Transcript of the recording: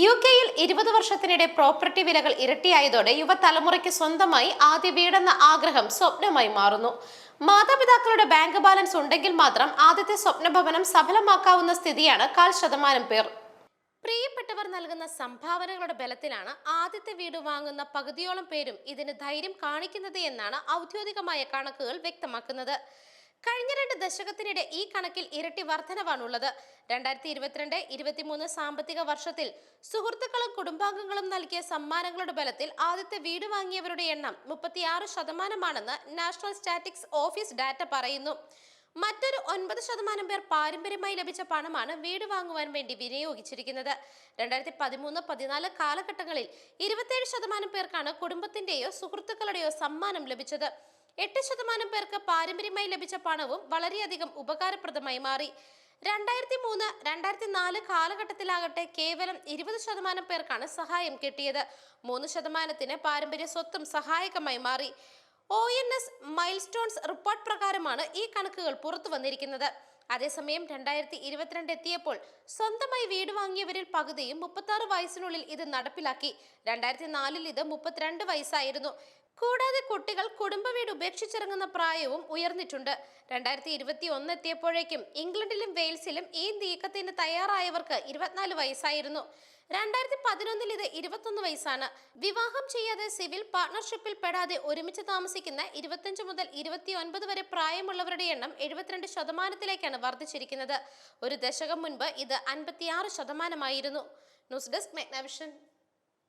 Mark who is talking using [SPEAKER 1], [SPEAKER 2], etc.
[SPEAKER 1] U കെയിൽ ഇരുപത് വർഷത്തിനിടെ പ്രോപ്പർട്ടി വിലകൾ ഇരട്ടിയായതോടെ യുവതലമുറയ്ക്ക് സ്വന്തമായി ആദ്യ വീടെന്ന ആഗ്രഹം സ്വപ്നമായി മാറുന്നു. മാതാപിതാക്കളുടെ ബാങ്ക് ബാലൻസ് ഉണ്ടെങ്കിൽ മാത്രം ആദ്യത്തെ സ്വപ്ന ഭവനം സഫലമാക്കാവുന്ന സ്ഥിതിയാണ് കാൽ ശതമാനം പേർ. പ്രിയപ്പെട്ടവർ നൽകുന്ന സംഭാവനകളുടെ ബലത്തിലാണ് ആദ്യത്തെ വീട് വാങ്ങുന്ന പകുതിയോളം പേരും ഇതിന് ധൈര്യം കാണിക്കുന്നത് എന്നാണ് ഔദ്യോഗികമായ കണക്കുകൾ വ്യക്തമാക്കുന്നത്. കഴിഞ്ഞ രണ്ട് ദശകത്തിനിടെ ഈ കണക്കിൽ ഇരട്ടി വർധനവാണുള്ളത്. രണ്ടായിരത്തി ഇരുപത്തിരണ്ട് ഇരുപത്തിമൂന്ന് സാമ്പത്തിക വർഷത്തിൽ സുഹൃത്തുക്കളും കുടുംബാംഗങ്ങളും നൽകിയ സമ്മാനങ്ങളുടെ ബലത്തിൽ ആദ്യത്തെ വീട് വാങ്ങിയവരുടെ എണ്ണം മുപ്പത്തിയാറ് ശതമാനമാണെന്ന് നാഷണൽ സ്റ്റാറ്റിക്സ് ഓഫീസ് ഡാറ്റ പറയുന്നു. മറ്റൊരു ഒൻപത് ശതമാനം പേർ പാരമ്പര്യമായി ലഭിച്ച പണമാണ് വീട് വാങ്ങുവാൻ വേണ്ടി വിനിയോഗിച്ചിരിക്കുന്നത്. രണ്ടായിരത്തി പതിമൂന്ന് പതിനാല് കാലഘട്ടങ്ങളിൽ ഇരുപത്തിയേഴ് ശതമാനം പേർക്കാണ് കുടുംബത്തിന്റെയോ സുഹൃത്തുക്കളുടെയോ സമ്മാനം ലഭിച്ചത്. എട്ട് ശതമാനം പേർക്ക് പാരമ്പര്യമായി ലഭിച്ച പണവും വളരെയധികം ഉപകാരപ്രദമായി മാറി. രണ്ടായിരത്തി മൂന്ന് രണ്ടായിരത്തി നാല് കാലഘട്ടത്തിലാകട്ടെ കേവലം ഇരുപത് ശതമാനം പേർക്കാണ് സഹായം കിട്ടിയത്. മൂന്ന് ശതമാനത്തിന് പാരമ്പര്യ സ്വത്തും സഹായകമായി മാറി. O N S milestones report പ്രകാരമാണ് ഈ കണക്കുകൾ പുറത്തു വന്നിരിക്കുന്നത്. അതേസമയം രണ്ടായിരത്തി ഇരുപത്തിരണ്ട് എത്തിയപ്പോൾ സ്വന്തമായി വീട് വാങ്ങിയവരിൽ പകുതിയും മുപ്പത്തി വയസ്സിനുള്ളിൽ ഇത് നടപ്പിലാക്കി. രണ്ടായിരത്തി നാലിൽ ഇത് മുപ്പത്തിരണ്ട് വയസ്സായിരുന്നു. കൂടാതെ കുട്ടികൾ കുടുംബ വീട് ഉപേക്ഷിച്ചിറങ്ങുന്ന പ്രായവും ഉയർന്നിട്ടുണ്ട്. രണ്ടായിരത്തി ഇരുപത്തി ഒന്ന് എത്തിയപ്പോഴേക്കും ഇംഗ്ലണ്ടിലും വെയിൽസിലും ഈ നീക്കത്തിന് തയ്യാറായവർക്ക് ഇരുപത്തിനാല് വയസ്സായിരുന്നു. രണ്ടായിരത്തി പതിനൊന്നിൽ ഇത് ഇരുപത്തൊന്ന് വയസ്സാണ്. വിവാഹം ചെയ്യാതെ സിവിൽ പാർട്ണർഷിപ്പിൽ പെടാതെ ഒരുമിച്ച് താമസിക്കുന്ന ഇരുപത്തഞ്ച് മുതൽ ഇരുപത്തി ഒൻപത് വരെ പ്രായമുള്ളവരുടെ എണ്ണം എഴുപത്തിരണ്ട് ശതമാനത്തിലേക്കാണ് വർദ്ധിച്ചിരിക്കുന്നത്. ഒരു ദശകം മുൻപ് ഇത് അൻപത്തിയാറ് ശതമാനമായിരുന്നു. News desk മെഗ്നവിഷൻ